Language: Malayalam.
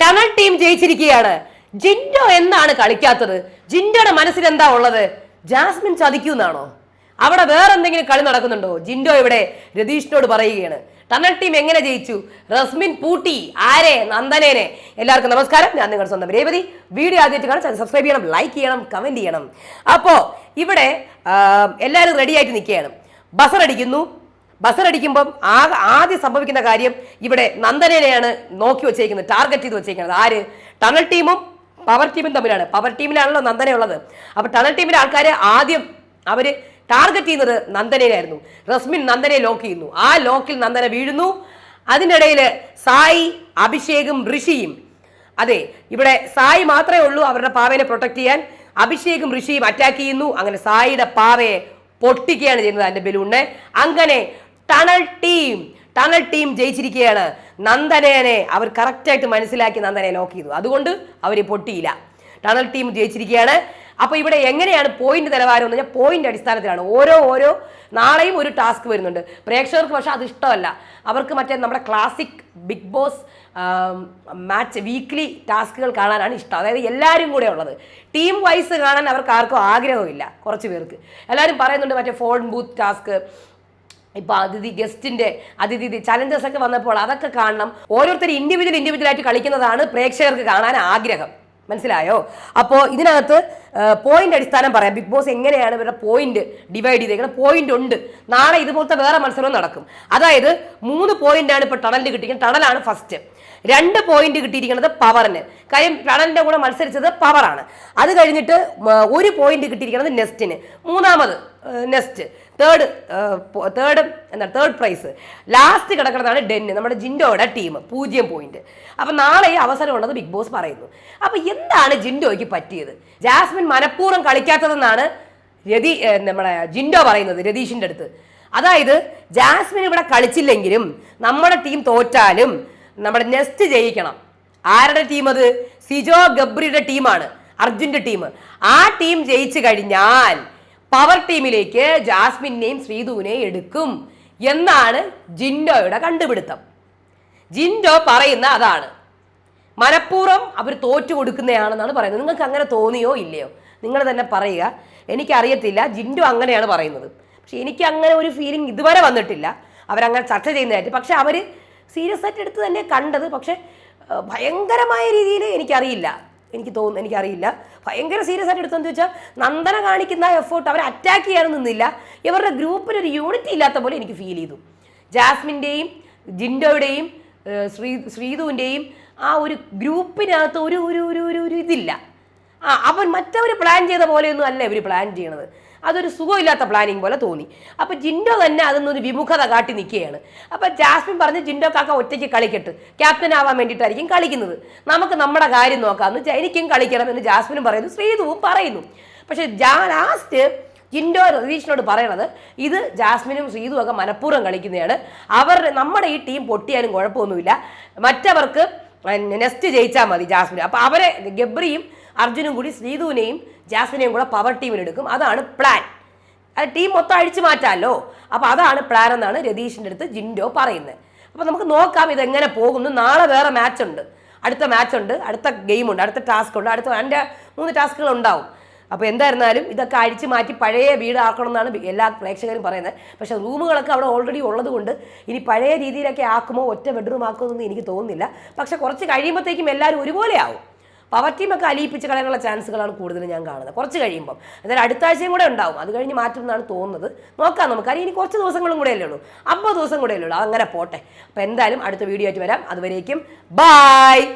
Tunnel team ജയിച്ചിരിക്കുകയാണ്. ജിൻഡോ എന്നാണ് കളിക്കാത്തത്? ജിൻഡോയുടെ മനസ്സിൽ എന്താ ഉള്ളത്? ജാസ്മിൻ ചതിക്കൂന്നാണോ? അവിടെ വേറെ എന്തെങ്കിലും കളി നടക്കുന്നുണ്ടോ? ജിൻഡോ ഇവിടെ രതീഷിനോട് പറയുകയാണ്. ടണൽ ടീം എങ്ങനെ ജയിച്ചു? റസ്മിൻ പൂട്ടി ആരെ നന്ദനേനെ? എല്ലാവർക്കും നമസ്കാരം. ഞാൻ നിങ്ങളുടെ സ്വന്തം രേവതി. വീഡിയോ ആദ്യമായിട്ട് കാണാൻ സബ്സ്ക്രൈബ് ചെയ്യണം ലൈക്ക് ചെയ്യണം കമന്റ് ചെയ്യണം. അപ്പോൾ ഇവിടെ എല്ലാവരും റെഡി ആയിട്ട് നിൽക്കുകയാണ്. ബസർ അടിക്കുന്നു. ബസർ അടിക്കുമ്പം ആ ആദ്യം സംഭവിക്കുന്ന കാര്യം ഇവിടെ നന്ദനേനെയാണ് നോക്കി വെച്ചേക്കുന്നത് ടാർഗറ്റ് ചെയ്ത് വെച്ചേക്കുന്നത്. ആര്? ടണൽ ടീമും പവർ ടീമും തമ്മിലാണ്. പവർ ടീമിലാണല്ലോ നന്ദനയുള്ളത് ഉള്ളത്. അപ്പൊ ടണൽ ടീമിലെ ആൾക്കാർ ആദ്യം അവർ ടാർഗറ്റ് ചെയ്യുന്നത് നന്ദനയിലായിരുന്നു റസ്മിൻ നന്ദനയെ ലോക്ക് ചെയ്യുന്നു. ആ ലോക്കിൽ നന്ദന വീഴുന്നു. അതിനിടയിൽ സായി അഭിഷേകും ഋഷിയും. അതെ ഇവിടെ സായി മാത്രമേ ഉള്ളൂ അവരുടെ പാവയെ പ്രൊട്ടക്ട് ചെയ്യാൻ. അഭിഷേകും ഋഷിയും അറ്റാക്ക് ചെയ്യുന്നു. അങ്ങനെ സായിയുടെ പാവയെ പൊട്ടിക്കുകയാണ് ചെയ്യുന്നത് അതിന്റെ ബലൂണിനെ. അങ്ങനെ ടണൽ ടീം. ടണൽ ടീം ജയിച്ചിരിക്കുകയാണ്. നന്ദനേനെ അവർ കറക്റ്റായിട്ട് മനസ്സിലാക്കി നന്ദനെ ലോക്ക് ചെയ്തു. അതുകൊണ്ട് അവർ പൊട്ടിയില്ല. Tunnel team ജയിച്ചിരിക്കുകയാണ്. അപ്പോൾ ഇവിടെ എങ്ങനെയാണ് പോയിന്റ് നിലവാരം എന്ന് പറഞ്ഞാൽ പോയിന്റ് അടിസ്ഥാനത്തിലാണ്. ഓരോ ഓരോ നാളെയും ഒരു ടാസ്ക് വരുന്നുണ്ട്. പ്രേക്ഷകർക്ക് പക്ഷേ അത് ഇഷ്ടമല്ല. അവർക്ക് മറ്റേ നമ്മുടെ classic Bigg Boss match weekly ടാസ്കുകൾ കാണാനാണ് ഇഷ്ടം. അതായത് എല്ലാവരും കൂടെ ഉള്ളത്. ടീം വൈസ് കാണാൻ അവർക്ക് ആർക്കും ആഗ്രഹമില്ല കുറച്ച് പേർക്ക്. എല്ലാവരും പറയുന്നുണ്ട് മറ്റേ ഫോൺ ബൂത്ത് ടാസ്ക് ഇപ്പൊ അതിഥി ഗസ്റ്റിന്റെ അതിഥി ചലഞ്ചസ് ഒക്കെ വന്നപ്പോൾ അതൊക്കെ കാണണം. ഓരോരുത്തർ ഇൻഡിവിജ്വൽ ഇൻഡിവിജ്വൽ ആയിട്ട് കളിക്കുന്നതാണ് പ്രേക്ഷകർക്ക് കാണാൻ ആഗ്രഹം. മനസ്സിലായോ? അപ്പോൾ ഇതിനകത്ത് പോയിന്റ് അടിസ്ഥാനം പറയാം. ബിഗ് ബോസ് എങ്ങനെയാണ് ഇവരുടെ പോയിന്റ് ഡിവൈഡ് ചെയ്തേക്കുന്നത് പോയിന്റ് ഉണ്ട്. നാളെ ഇതുപോലത്തെ വേറെ മത്സരവും നടക്കും. അതായത് മൂന്ന് ആണ് ഇപ്പോൾ ടണലിന് കിട്ടിയിരിക്കുന്നത്. ടണലാണ് ഫസ്റ്റ് രണ്ട് പോയിന്റ് കിട്ടിയിരിക്കുന്നത് പവറിന് കാര്യം ടണലിന്റെ കൂടെ മത്സരിച്ചത് പവറാണ് അത് കഴിഞ്ഞിട്ട് ഒരു പോയിന്റ് കിട്ടിയിരിക്കുന്നത് നെസ്റ്റിന് മൂന്നാമത് നെസ്റ്റ് തേർഡ് തേർഡ് എന്താ തേർഡ് പ്രൈസ് ലാസ്റ്റ് കിടക്കുന്നതാണ് ഡെന്ന് നമ്മുടെ ജിൻഡോയുടെ ടീം പൂജ്യം പോയിന്റ് അപ്പം നാളെ അവസരമുള്ളത് ബിഗ് ബോസ് പറയുന്നു. അപ്പം എന്താണ് ജിൻഡോയ്ക്ക് പറ്റിയത്? ജാസ്മിൻ മനഃപൂർവം കളിക്കാത്തതെന്നാണ് രതി നമ്മുടെ ജിൻഡോ പറയുന്നത് രതീഷിന്റെ അടുത്ത്. അതായത് ജാസ്മിൻ ഇവിടെ കളിച്ചില്ലെങ്കിലും നമ്മുടെ ടീം തോറ്റാലും നമ്മുടെ നെസ്റ്റ് ജയിക്കണം. ആരുടെ ടീം അത്? സിജോ ഗബ്രിയുടെ ടീമാണ് അർജുന്റെ ടീം. ആ ടീം ജയിച്ചു കഴിഞ്ഞാൽ പവർ ടീമിലേക്ക് ജാസ്മിനെയും ശ്രീധുവിനെയും എടുക്കും എന്നാണ് ജിൻഡോയുടെ കണ്ടുപിടുത്തം. ജിൻഡോ പറയുന്ന അതാണ്. മനഃപൂർവം അവർ തോറ്റു കൊടുക്കുന്നതാണെന്നാണ് പറയുന്നത്. നിങ്ങൾക്ക് അങ്ങനെ തോന്നിയോ ഇല്ലയോ? നിങ്ങൾ തന്നെ പറയുക. എനിക്കറിയത്തില്ല. ജിൻഡു അങ്ങനെയാണ് പറയുന്നത്. പക്ഷെ എനിക്ക് അങ്ങനെ ഒരു ഫീലിംഗ് ഇതുവരെ വന്നിട്ടില്ല. അവരങ്ങനെ ചർച്ച ചെയ്യുന്നതായിട്ട്. പക്ഷെ അവർ സീരിയസ് ആയിട്ട് എടുത്ത് തന്നെ കണ്ടത്. പക്ഷെ ഭയങ്കരമായ രീതിയിൽ എനിക്കറിയില്ല. എനിക്ക് തോന്നുന്നു എനിക്കറിയില്ല. ഭയങ്കര സീരിയസ് ആയിട്ട് എടുത്തെന്ന് ചോദിച്ചാൽ നന്ദന കാണിക്കുന്ന എഫേർട്ട് അവരെ അറ്റാക്ക് ചെയ്യാനും നിന്നില്ല. ഇവരുടെ ഗ്രൂപ്പിൽ ഒരു യൂണിറ്റി ഇല്ലാത്ത പോലെ എനിക്ക് ഫീൽ ചെയ്തു. ജാസ്മിന്റെയും ജിൻഡോയുടെയും ശ്രീ ശ്രീധുവിന്റെയും ആ ഒരു ഗ്രൂപ്പിനകത്ത് ഒരു ഒരു ഒരു ഒരു ഒരു ഇതില്ല. ആ അവൻ മറ്റവർ പ്ലാൻ ചെയ്ത പോലെയൊന്നും അല്ല ഇവർ പ്ലാൻ ചെയ്യണത്. അതൊരു സുഖമില്ലാത്ത പ്ലാനിങ് പോലെ തോന്നി. അപ്പം ജിൻഡോ തന്നെ അതിന്നൊരു വിമുഖത കാട്ടി നിൽക്കുകയാണ് അപ്പം ജാസ്മിൻ പറഞ്ഞ് ജിൻഡോ കാക്ക ഒറ്റയ്ക്ക് കളിക്കട്ട്. ക്യാപ്റ്റൻ ആവാൻ വേണ്ടിയിട്ടായിരിക്കും കളിക്കുന്നത്. നമുക്ക് നമ്മുടെ കാര്യം നോക്കാമെന്ന് എനിക്കും കളിക്കണം എന്ന് ജാസ്മിനും പറയുന്നു. ശ്രീതുവും പറയുന്നു. പക്ഷേ ജാ ലാസ്റ്റ് ജിൻഡോ രതീഷിനോട് പറയണത് ഇത് ജാസ്മിനും ശ്രീതും ഒക്കെ മനഃപൂർവം കളിക്കുന്നതാണ്. അവർ നമ്മുടെ ഈ ടീം പൊട്ടിയാലും കുഴപ്പമൊന്നുമില്ല. മറ്റവർക്ക് നെക്സ്റ്റ് ജയിച്ചാൽ മതി ജാസ്മിൻ അപ്പോൾ അവരെ ഗബ്രിയും അർജുനും കൂടി ശ്രീധുവിനെയും ജാസ്മിനെയും കൂടെ പവർ ടീമിനെടുക്കും അതാണ് പ്ലാൻ അത് ടീം മൊത്തം അഴിച്ചു മാറ്റാമല്ലോ അപ്പോൾ അതാണ് പ്ലാൻ എന്നാണ് രതീഷിന്റെ അടുത്ത് ജിൻഡോ പറയുന്നത്. അപ്പോൾ നമുക്ക് നോക്കാം ഇതെങ്ങനെ പോകുന്നു. നാളെ വേറെ മാച്ചുണ്ട് അടുത്ത മാച്ചുണ്ട് അടുത്ത ഗെയിമുണ്ട് അടുത്ത ടാസ്ക് ഉണ്ട് അടുത്ത എന്റെ മൂന്ന് ടാസ്കുകൾ ഉണ്ടാവും. അപ്പോൾ എന്തായിരുന്നാലും ഇതൊക്കെ അഴിച്ചു മാറ്റി പഴയ വീടാക്കണം എന്നാണ് എല്ലാ പ്രേക്ഷകരും പറയുന്നത്. പക്ഷേ റൂമുകളൊക്കെ അവിടെ ഓൾറെഡി ഉള്ളതുകൊണ്ട് ഇനി പഴയ രീതിയിലൊക്കെ ആക്കുമോ ഒറ്റ ബെഡ്റൂം ആക്കുമെന്നൊന്നും എനിക്ക് തോന്നുന്നില്ല. പക്ഷേ കുറച്ച് കഴിയുമ്പോഴത്തേക്കും എല്ലാവരും ഒരുപോലെ ആവും പവർ ടീമൊക്കെ അലിയിപ്പിച്ച് കളയാനുള്ള ചാൻസുകളാണ് കൂടുതലും ഞാൻ കാണുന്നത്. കുറച്ച് കഴിയുമ്പം. എന്തായാലും അടുത്ത ആഴ്ചയും കൂടെ ഉണ്ടാവും. അത് കഴിഞ്ഞ് മാറ്റും എന്നാണ് തോന്നുന്നത്. നോക്കാം നമുക്ക്. കാര്യം ഇനി കുറച്ച് ദിവസങ്ങളും കൂടെ അല്ലേ ഉള്ളൂ. അമ്പത് ദിവസം കൂടെ അല്ലേ ഉള്ളൂ. അങ്ങനെ പോട്ടെ. അപ്പോൾ എന്തായാലും അടുത്ത വീഡിയോ ആയിട്ട് വരാം. അതുവരേക്കും. ബായ്